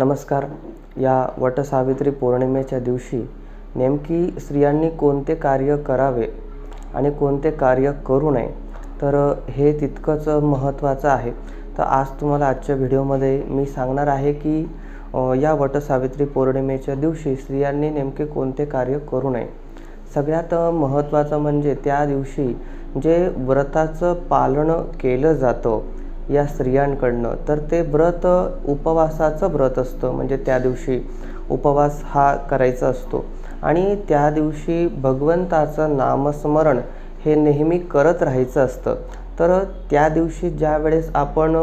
नमस्कार. या वटसावित्री पौर्णिमेच्या दिवशी नेमकी स्त्रियांनी कोणते कार्य करावे आणि कोणते कार्य करू नये तर हे तितकंच महत्त्वाचं आहे. तर आज तुम्हाला आजच्या व्हिडिओमध्ये मी सांगणार आहे की या वटसावित्री पौर्णिमेच्या दिवशी स्त्रियांनी नेमके कोणते कार्य करू नये. सगळ्यात महत्त्वाचं म्हणजे त्या दिवशी जे व्रताचं पालन केलं जातं या स्त्रियांकडनं तर ते व्रत उपवासाचं व्रत असतं. म्हणजे त्या दिवशी उपवास हा करायचा असतो. आणि त्या दिवशी भगवंताचं नामस्मरण हे नेहमी करत राहायचं असतं. तर त्या दिवशी ज्या वेळेस आपण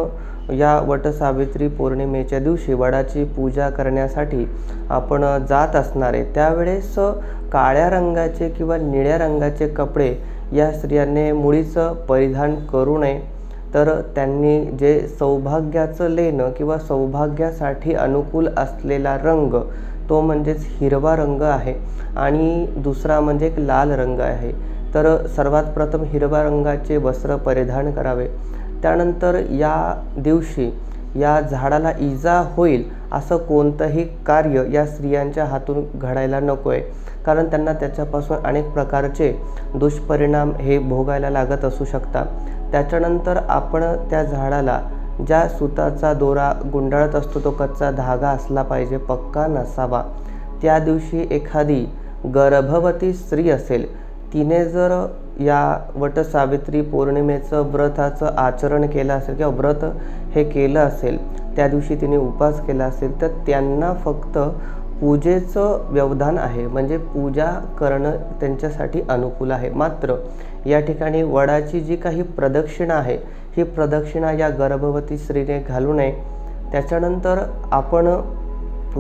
या वटसावित्री पौर्णिमेच्या दिवशी वडाची पूजा करण्यासाठी आपण जात असणारे त्यावेळेस काळ्या रंगाचे किंवा निळ्या रंगाचे कपडे या स्त्रियांनी मुळीच परिधान करू नये. तर त्यांनी जे सौभाग्याचं लेणं किंवा सौभाग्यासाठी अनुकूल असलेला रंग तो म्हणजेच हिरवा रंग आहे. आणि दुसरा म्हणजे एक लाल रंग आहे. तर सर्वात प्रथम हिरव्या रंगाचे वस्त्र परिधान करावे. त्यानंतर या दिवशी या झाडाला इजा होईल असं कोणतंही कार्य या स्त्रियांच्या हातून घडायला नको आहे कारण त्यांना त्याच्यापासून अनेक प्रकारचे दुष्परिणाम हे भोगायला लागत असू शकतात. त्याच्यानंतर आपण त्या झाडाला ज्या सुताचा दोरा गुंडाळत असतो तो कच्चा धागा असला पाहिजे पक्का नसावा. त्या दिवशी एखादी गर्भवती स्त्री असेल तिने जर या वटसावित्री पौर्णिमेचं व्रताचं आचरण केलं असेल किंवा व्रत हे केलं असेल त्या दिवशी तिने उपवास केला असेल तर त्यांना फक्त पूजेचं व्यवधान आहे. म्हणजे पूजा करणं त्यांच्यासाठी अनुकूल आहे. मात्र या ठिकाणी वडाची जी काही प्रदक्षिणा आहे ही प्रदक्षिणा या गर्भवती स्त्रीने घालू नये. त्याच्यानंतर आपण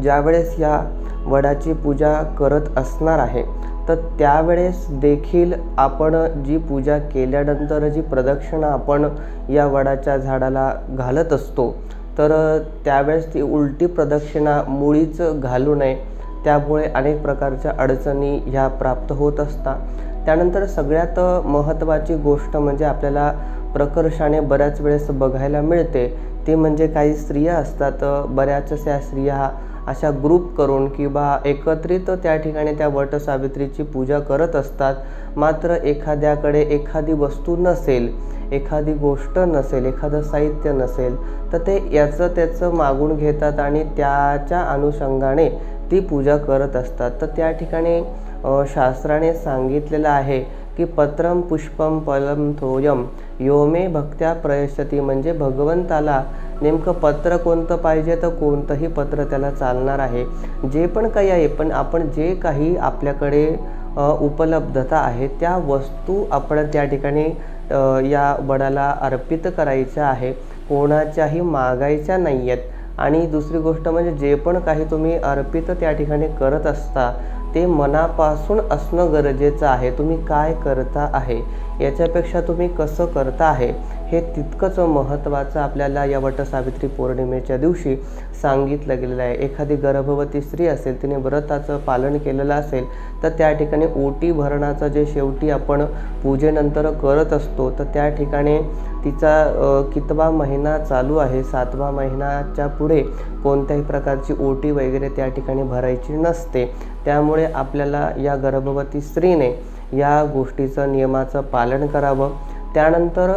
ज्यावेळेस या वडाची पूजा करत असणार आहे तर त्यावेळेस देखील आपण जी पूजा केल्यानंतर जी प्रदक्षिणा आपण या वडाच्या झाडाला घालत असतो तर त्यावेळेस ती उलटी प्रदक्षिणा मुळीच घालू नये. त्यामुळे अनेक प्रकारच्या अडचणी ह्या प्राप्त होत असतात. त्यानंतर सगळ्यात महत्त्वाची गोष्ट म्हणजे आपल्याला प्रकर्षाने बऱ्याच वेळेस बघायला मिळते. ते म्हणजे काही स्त्रिया असतात बऱ्याचशा स्त्रिया अशा ग्रुप करून किंवा एकत्रित त्या ठिकाणी त्या वटसावित्रीची पूजा करत असतात. मात्र एखाद्याकडे एखादी वस्तू नसेल एखादी गोष्ट नसेल एखादं साहित्य नसेल तर ते याचं त्याचं मागून घेतात आणि त्याच्या अनुषंगाने ती पूजा करत असतात. तर त्या ठिकाणी शास्त्राने सांगितलेलं आहे की पत्रम पुष्पम फलम थोयम यो मे भक्त्या प्रयशती म्हणजे भगवंताला नेमकं पत्र कोणतं पाहिजे तर कोणतंही पत्र त्याला चालणार आहे. जे पण काही आहे पण आपण जे काही आपल्याकडे उपलब्धता आहे त्या वस्तू आपण त्या ठिकाणी या वडाला अर्पित करायच्या आहे. कोणाच्याही मागायच्या नाही आहेत आणि दुसरी गोष्ट म्हणजे जे पण काही तुम्ही अर्पित त्या ठिकाणी करत असता ते मनापासून असणं गरजेचं आहे. तुम्ही काय करता आहे? याच्यापेक्षा तुम्ही कसं करता आहे? हे तितकंच महत्त्वाचं आपल्याला या वटसावित्री पौर्णिमेच्या दिवशी सांगितलं गेलेलं आहे. एखादी गर्भवती स्त्री असेल तिने व्रताचं पालन केलेलं असेल तर त्या ठिकाणी ओटी भरणाचं जे शेवटी आपण पूजेनंतर करत असतो तर त्या ठिकाणी तिचा कितवा महिना चालू आहे? सातवा महिन्याच्या पुढे कोणत्याही प्रकारची ओटी वगैरे त्या ठिकाणी भरायची नसते. त्यामुळे आपल्याला या गर्भवती स्त्रीने या गोष्टीचं नियमाचं पालन करावं. त्यानंतर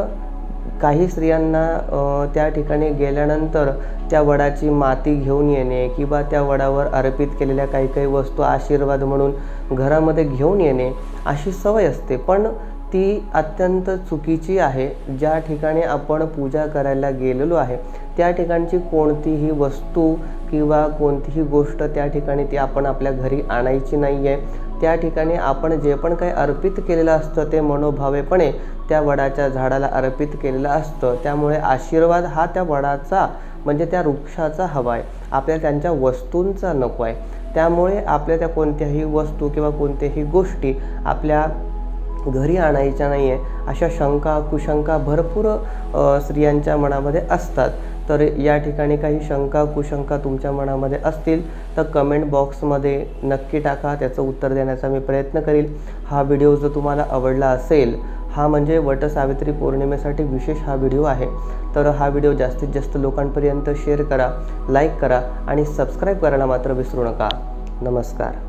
काही स्त्रियांना त्या ठिकाणी गेल्यानंतर त्या वडाची माती घेऊन येणे किंवा त्या वडावर अर्पित केलेल्या काही काही वस्तू आशीर्वाद म्हणून घरामध्ये घेऊन येणे अशी सवय असते. पण ती अत्यंत चुकीची आहे. ज्या ठिकाणी आपण पूजा करायला गेलेलो आहे त्या ठिकाणची कोणतीही वस्तू किंवा कोणतीही गोष्ट त्या ठिकाणी ती आपण आपल्या घरी आणायची नाही आहे त्या ठिकाणी आपण जे पण काही अर्पित केलेलं असतं ते मनोभावेपणे त्या वडाच्या झाडाला अर्पित केलेलं असतं. त्यामुळे आशीर्वाद हा त्या वडाचा म्हणजे त्या वृक्षाचा हवा आहे. आपल्या त्यांच्या वस्तूंचा नको आहे. त्यामुळे आपल्या त्या कोणत्याही वस्तू किंवा कोणत्याही गोष्टी आपल्या घरी आणायच्या नाही आहे अशा शंका कुशंका भरपूर स्त्रियांच्या मनामध्ये असतात. तर या ठिकाणी काही शंका कुशंका तुमच्या मनामध्ये असतील तर कमेंट बॉक्समध्ये नक्की टाका त्याचं उत्तर देण्याचा मी प्रयत्न करील. हा व्हिडिओ जर तुम्हाला आवडला असेल हा म्हणजे वटसावित्री पौर्णिमेसाठी विशेष हा व्हिडिओ आहे. तर हा व्हिडिओ जास्तीत जास्त लोकांपर्यंत शेअर करा लाईक करा आणि सबस्क्राईब करायला मात्र विसरू नका. नमस्कार.